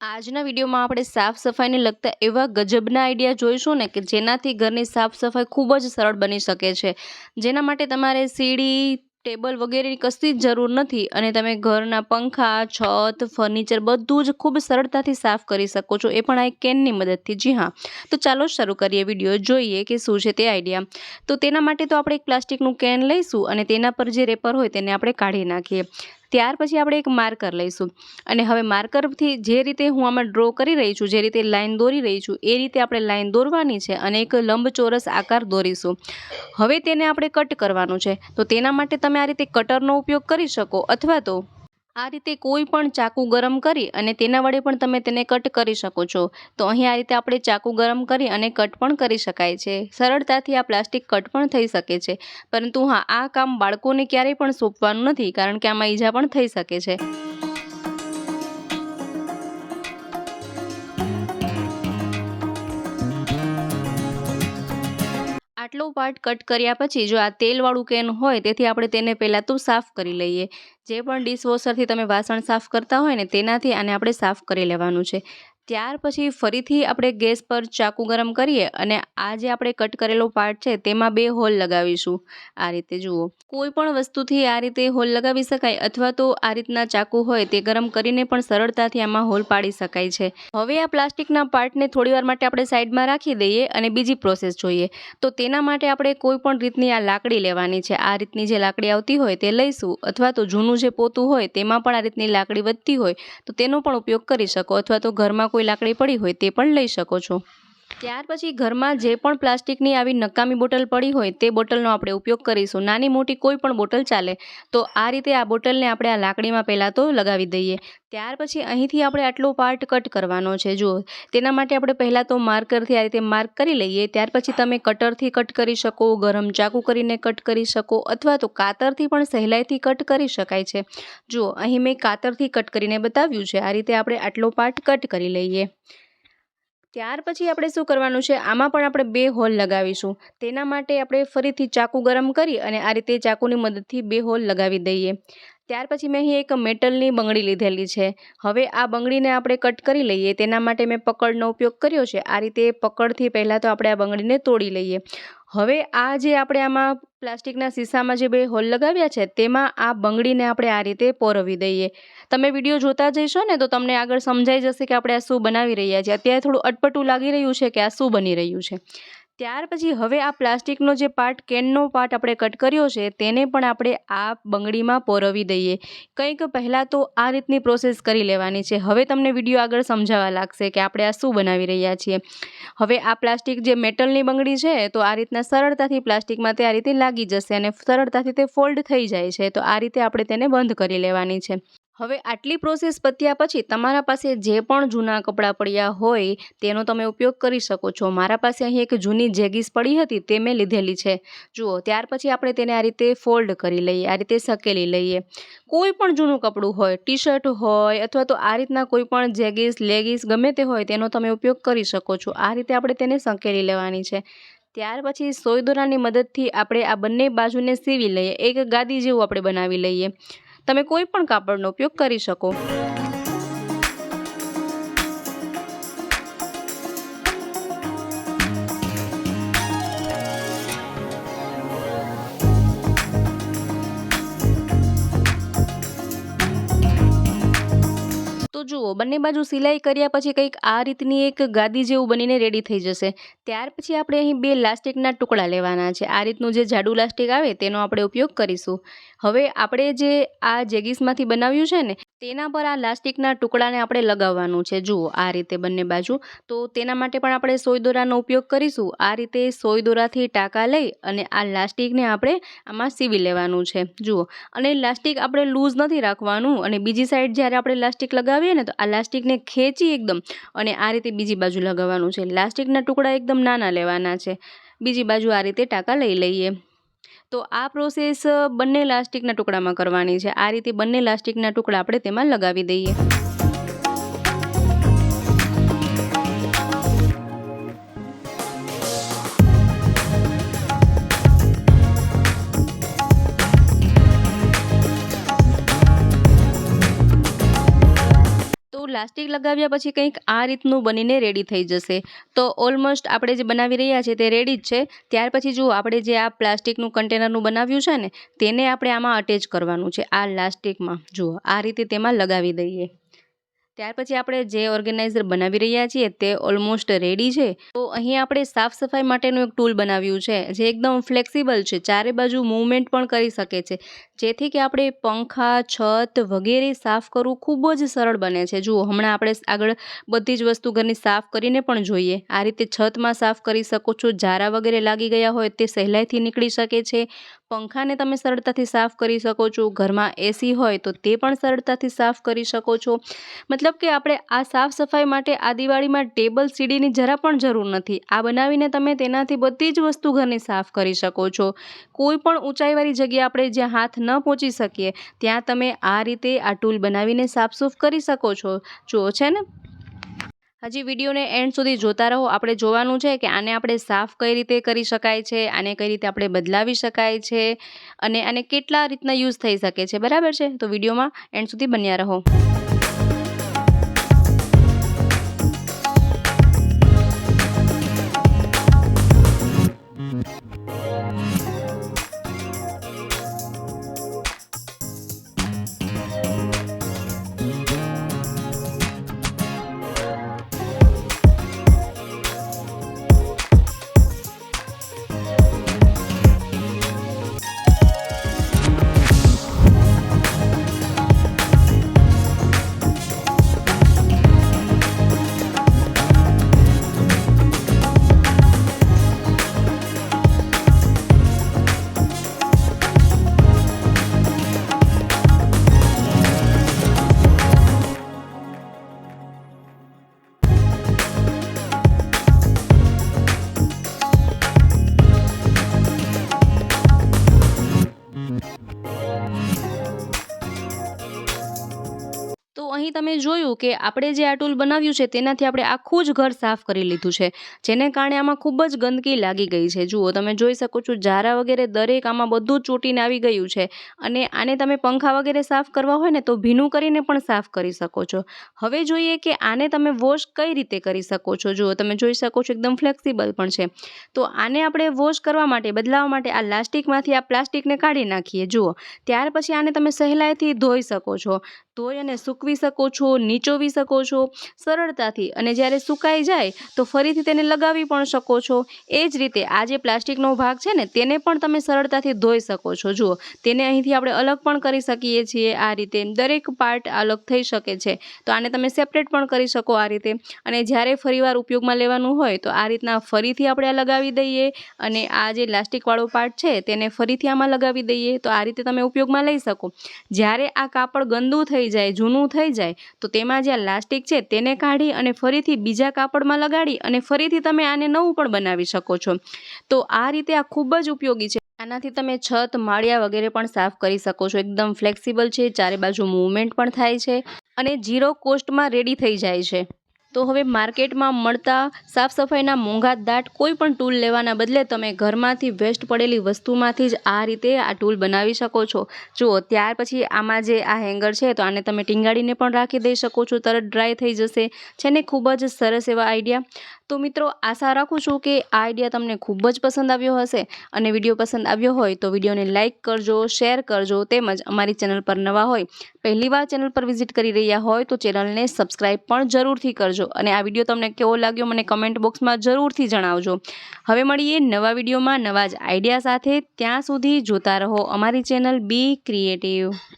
આજના વિડીયોમાં આપણે સાફ સફાઈને લગતા એવા ગજબના આઈડિયા જોઈશું ને કે જેનાથી ઘરની સાફ સફાઈ ખૂબ જ સરળ બની શકે છે. જેના માટે તમારે સીડી, ટેબલ વગેરેની કશી જ જરૂર નથી અને તમે ઘરના પંખા, છત, ફર્નિચર બધું જ ખૂબ સરળતાથી સાફ કરી શકો છો. એ પણ આ એક કેનની મદદથી. જી હા. તો ચાલો શરૂ કરીએ વીડિયો. જોઈએ કે શું છે તે આઈડિયા. તો તેના માટે તો આપણે એક પ્લાસ્ટિકનું કેન લઈશું અને તેના પર જે રેપર હોય તેને આપણે કાઢી નાખીએ. ત્યાર પછી આપણે એક માર્કર લઈશું. અને હવે માર્કરથી જે રીતે હું આમાં ડ્રો કરી રહી છું, જે રીતે લાઈન દોરી રહી છું, એ રીતે આપણે લાઈન દોરવાની છે અને એક લંબચોરસ આકાર દોરીશું. હવે તેને આપણે કટ કરવાનું છે. તો તેના માટે તમે આ રીતે કટરનો ઉપયોગ કરી શકો અથવા તો આ રીતે કોઈ પણ ચાકુ ગરમ કરી અને તેના વડે પણ તમે તેને કટ કરી શકો છો. તો અહીં આ રીતે આપણે ચાકુ ગરમ કરી અને કટ પણ કરી શકાય છે. સરળતાથી આ પ્લાસ્ટિક કટ પણ થઈ શકે છે. પરંતુ હા, આ કામ બાળકોને ક્યારેય પણ સોંપવાનું નથી, કારણ કે આમાં ઈજા પણ થઈ શકે છે. આટલો પાર્ટ કટ કર્યા પછી જો આ તેલવાળું કેન હોય, તેથી આપણે તેને પહેલાં તો સાફ કરી લઈએ. જે પણ ડિશવોશરથી તમે વાસણ સાફ કરતા હોય ને, તેનાથી આને આપણે સાફ કરી લેવાનું છે. ત્યાર પછી ફરીથી આપણે ગેસ પર ચાકુ ગરમ કરીએ અને આ જે આપણે કટ કરેલો પાર્ટ છે તેમાં બે હોલ લગાવીશું. આ રીતે જુઓ. કોઈ પણ વસ્તુથી આ રીતે હોલ લગાવી શકાય અથવા તો આ રીતના ચાકુ હોય તે ગરમ કરીને પણ સરળતાથી આમાં હોલ પાડી શકાય છે. હવે આ પ્લાસ્ટિકના પાર્ટને થોડીવાર માટે આપણે સાઈડમાં રાખી દઈએ અને બીજી પ્રોસેસ જોઈએ. તો તેના માટે આપણે કોઈ પણ રીતની આ લાકડી લેવાની છે. આ રીતની જે લાકડી આવતી હોય તે લઈશું અથવા તો જૂનું જે પોતું હોય તેમાં પણ આ રીતની લાકડી વધતી હોય તો તેનો પણ ઉપયોગ કરી શકો અથવા તો ઘરમાં કોઈ લાકડી પડી હોય તે પણ લઈ શકો છો. ત્યાર પછી ઘરમાં જે પણ પ્લાસ્ટિકની આવી નકામી બોટલ પડી હોય તે બોટલનો આપણે ઉપયોગ કરીશું. નાની મોટી કોઈ પણ બોટલ ચાલે, તો આ રીતે આ બોટલને આપણે આ લાકડીમાં પહેલાં તો લગાવી દઈએ. ત્યાર પછી અહીંથી આપણે આટલો પાર્ટ કટ કરવાનો છે. જુઓ, તેના માટે આપણે પહેલાં તો માર્કરથી આ રીતે માર્ક કરી લઈએ. ત્યાર પછી તમે કટરથી કટ કરી શકો, ગરમ ચાકુ કરીને કટ કરી શકો, અથવા તો કાતરથી પણ સહેલાઈથી કટ કરી શકાય છે. જુઓ, અહીં મેં કાતરથી કટ કરીને બતાવ્યું છે. આ રીતે આપણે આટલો પાર્ટ કટ કરી લઈએ. ત્યાર પછી આપણે શું કરવાનું છે? આમાં પણ આપણે બે હોલ લગાવીશું. તેના માટે આપણે ફરીથી ચાકુ ગરમ કરી અને આ રીતે ચાકુની મદદથી બે હોલ લગાવી દઈએ. ત્યાર પછી મેં અહીં એક મેટલની બંગડી લીધેલી છે. હવે આ બંગડીને આપણે કટ કરી લઈએ. તેના માટે મેં પકડનો ઉપયોગ કર્યો છે. આ રીતે પકડથી પહેલાં તો આપણે આ બંગડીને તોડી લઈએ. હવે આ જે આપણે આમાં પ્લાસ્ટિકના શીશામાં જે બે હોલ લગાવ્યા છે, તેમાં આ બંગડીને આપણે આ રીતે પોરવી દઈએ. તમે વીડિયો જોતા જઈશો ને, તો તમને આગળ સમજાઈ જશે કે આપણે આ શું બનાવી રહ્યા છીએ. અત્યારે થોડું અટપટું લાગી રહ્યું છે કે આ શું બની રહ્યું છે. ત્યાર પછી હવે આ પ્લાસ્ટિકનો જે પાર્ટ, કેનનો પાર્ટ આપણે કટ કર્યો છે, તેને પણ આપણે આ બંગડીમાં પોરવી દઈએ. કંઈક પહેલાં તો આ રીતની પ્રોસેસ કરી લેવાની છે. હવે તમને વીડિયો આગળ સમજાવવા લાગશે કે આપણે આ શું બનાવી રહ્યા છીએ. હવે આ પ્લાસ્ટિક જે મેટલની બંગડી છે, તો આ રીતના સરળતાથી પ્લાસ્ટિકમાં તે આ રીતે લાગી જશે અને સરળતાથી તે ફોલ્ડ થઈ જાય છે. તો આ રીતે આપણે તેને બંધ કરી લેવાની છે. હવે આટલી પ્રોસેસ પત્યા પછી તમારા પાસે જે પણ જૂના કપડાં પડ્યા હોય, તેનો તમે ઉપયોગ કરી શકો છો. મારા પાસે અહીં એક જૂની જેગીસ પડી હતી, તે મેં લીધેલી છે. જુઓ, ત્યાર પછી આપણે તેને આ રીતે ફોલ્ડ કરી લઈએ, આ રીતે સકેલી લઈએ. કોઈ પણ જૂનું કપડું હોય ટી શર્ટ હોય, અથવા તો આ રીતના કોઈ પણ જેગીસ, લેગીસ ગમે તે હોય, તેનો તમે ઉપયોગ કરી શકો છો. આ રીતે આપણે તેને સંકેલી લેવાની છે. ત્યાર પછી સોય દોરાની મદદથી આપણે આ બંને બાજુને સીવી લઈએ. એક ગાદી જેવું આપણે બનાવી લઈએ. તમે કોઈ પણ કાપડનો ઉપયોગ કરી શકો. બંને બાજુ સિલાઈ કર્યા પછી કંઈક આ રીતની એક ગાદી જેવું બનીને રેડી થઈ જશે. ત્યાર પછી આપણે અહીં બે લાસ્ટિકના ટુકડા લેવાના છે. આ રીતનું જે જાડું લાસ્ટિક આવે તેનો આપણે ઉપયોગ કરીશું. હવે આપણે જે આ જેગીસમાંથી બનાવ્યું છે ને, તેના પર આ લાસ્ટિકના ટુકડાને આપણે લગાવવાનું છે. જુઓ, આ રીતે બંને બાજુ. તો તેના માટે પણ આપણે સોય દોરાનો ઉપયોગ કરીશું. આ રીતે સોય દોરાથી ટાંકા લઈ અને આ લાસ્ટિકને આપણે આમાં સીવી લેવાનું છે. જુઓ, અને લાસ્ટિક આપણે લૂઝ નથી રાખવાનું અને બીજી સાઈડ જ્યારે આપણે લાસ્ટિક લગાવીએ ને, તો આ લાસ્ટિકને ખેંચી એકદમ અને આ રીતે બીજી બાજુ લગાવવાનું છે. લાસ્ટિકના ટુકડા એકદમ નાના લેવાના છે. બીજી બાજુ આ રીતે ટાંકા લઈ લઈએ. તો આ પ્રોસેસ બંને લાસ્ટિકના ટુકડામાં કરવાની છે. આ રીતે બંને લાસ્ટિકના ટુકડા આપણે તેમાં લગાવી દઈએ. પ્લાસ્ટિક લગાવ્યા પછી કંઈક આ રીતનું બનીને રેડી થઈ જશે. તો ઓલમોસ્ટ આપણે જે બનાવી રહ્યા છીએ તે રેડી જ છે. ત્યાર પછી જુઓ, આપણે જે આ પ્લાસ્ટિકનું કન્ટેનરનું બનાવ્યું છે ને, તેને આપણે આમાં અટેચ કરવાનું છે આ લાસ્ટિકમાં. જુઓ, આ રીતે તેમાં લગાવી દઈએ. ત્યાર પછી આપણે જે ઓર્ગેનાઇઝર બનાવી રહ્યા છીએ તે ઓલમોસ્ટ રેડી છે. તો અહીં આપણે સાફ સફાઈ માટેનું એક ટૂલ બનાવ્યું છે, જે એકદમ ફ્લેક્સિબલ છે, ચારે બાજુ મૂવમેન્ટ પણ કરી શકે છે. જેથી કે આપણે પંખા, છત વગેરે સાફ કરવું ખૂબ જ સરળ બને છે. જુઓ, હમણાં આપણે આગળ બધી જ વસ્તુ ઘરની સાફ કરીને પણ જોઈએ. આ રીતે છતમાં સાફ કરી શકો છો, ઝારા વગેરે લાગી ગયા હોય તે સહેલાઈથી નીકળી શકે છે. પંખાને તમે સરળતાથી સાફ કરી શકો છો, ઘરમાં એસી હોય તો તે પણ સરળતાથી સાફ કરી શકો છો. મતલબ કે આપણે આ સાફ સફાઈ માટે આ દિવાળીમાં ટેબલ સીડીની જરા પણ જરૂર નથી. આ બનાવીને તમે તેનાથી બધી જ વસ્તુ ઘરની સાફ કરી શકો છો. કોઈ પણ ઊંચાઈવાળી જગ્યા આપણે જ્યાં હાથ ન પહોંચી શકીએ, ત્યાં તમે આ રીતે આ ટૂલ બનાવીને સાફસૂફ કરી શકો છો. જુઓ, છે ને? હજી વિડીયોને એન્ડ સુધી જોતા રહો. આપણે જોવાનું છે કે આને આપણે સાફ કઈ રીતે કરી શકાય છે, આને કઈ રીતે આપણે બદલાવી શકાય છે અને આને કેટલા રીતના યુઝ થઈ શકે છે. બરાબર છે? તો વિડીયોમાં એન્ડ સુધી બન્યા રહો. અહીં તમે જોયું કે આપણે જે આ ટૂલ બનાવ્યું છે, તેનાથી આપણે આખું જ ઘર સાફ કરી લીધું છે, જેને કારણે આમાં ખૂબ જ ગંદકી લાગી ગઈ છે. જુઓ, તમે જોઈ શકો છો, ઝારા વગેરે દરેક આમાં બધું જ ચોટીને આવી ગયું છે અને આને તમે પંખા વગેરે સાફ કરવા હોય ને તો ભીનું કરીને પણ સાફ કરી શકો છો. હવે જોઈએ કે આને તમે વોશ કઈ રીતે કરી શકો છો? જુઓ, તમે જોઈ શકો છો, એકદમ ફ્લેક્સિબલ પણ છે. તો આને આપણે વોશ કરવા માટે બદલાવવા માટે આ લાસ્ટિકમાંથી આ પ્લાસ્ટિકને કાઢી નાખીએ. જુઓ, ત્યાર પછી આને તમે સહેલાઈથી ધોઈ શકો છો. ધોઈ અને સૂકવી શકો છો, નીચોવી શકો છો, સરળતાથી. અને જ્યારે સુકાઈ જાય, તો ફરીથી તેને લગાવી પણ શકો છો. એ જ રીતે આ જે પ્લાસ્ટિકનો ભાગ છે ને, તેને પણ તમે સરળતાથી ધોઈ શકો છો. જુઓ, તેને અહીંથી આપણે અલગ પણ કરી શકીએ છીએ આ રીતે. દરેક પાર્ટ અલગ થઈ શકે છે. તો આને તમે સેપરેટ પણ કરી શકો આ રીતે. અને જ્યારે ફરીવાર ઉપયોગમાં લેવાનું હોય, તો આ રીતના ફરીથી આપણે આ લગાવી દઈએ. અને આ જે પ્લાસ્ટિકવાળો પાર્ટ છે, તેને ફરીથી આમાં લગાવી દઈએ. તો આ રીતે તમે ઉપયોગમાં લઈ શકો. જ્યારે આ કાપડ ગંદુ થઈ જાય, જૂનું થઈ જાય, તો તેમાં જે લાસ્ટિક છે તેને કાઢી અને ફરીથી બીજા કાપડમાં લગાડી અને ફરીથી તમે આને નવું પણ બનાવી શકો છો. તો આ રીતે આ ખૂબ જ ઉપયોગી છે. આનાથી તમે છત, માળિયા વગેરે પણ સાફ કરી શકો છો. એકદમ ફ્લેક્સિબલ છે, ચારે બાજુ મૂવમેન્ટ પણ થાય છે અને ઝીરો કોસ્ટમાં રેડી થઈ જાય છે. તો હવે માર્કેટમાં મળતા સાફ સફાઈના મોંઘા દાટ કોઈ પણ ટૂલ લેવાના બદલે તમે ઘરમાંથી વેસ્ટ પડેલી વસ્તુમાંથી જ આ રીતે આ ટૂલ બનાવી શકો છો. જુઓ, ત્યાર પછી આમાં જે આ હેંગર છે, તો આને તમે ટીંગાડીને પણ રાખી દઈ શકો છો. તરત ડ્રાય થઈ જશે. છે ને? ખૂબ જ સરસ એવા આઈડિયા તો મિત્રો, આશા રાખું છું કે આ આઈડિયા તમને ખૂબ જ પસંદ આવ્યો હશે અને વીડિયો પસંદ આવ્યો હોય તો વિડીયોને લાઇક કરજો શેર કરજો તેમજ અમારી ચેનલ પર નવા હોય પહેલીવાર ચેનલ પર વિઝિટ કરી રહ્યા હોય તો ચેનલને સબસ્ક્રાઈબ પણ જરૂરથી કરજો અને આ વીડિયો તમને કેવો લાગ્યો મને કમેન્ટ બોક્સમાં જરૂરથી જણાવજો. હવે મળીએ નવા વિડીયોમાં નવા જ આઈડિયા સાથે, ત્યાં સુધી જોતા રહો અમારી ચેનલ બી ક્રિએટિવ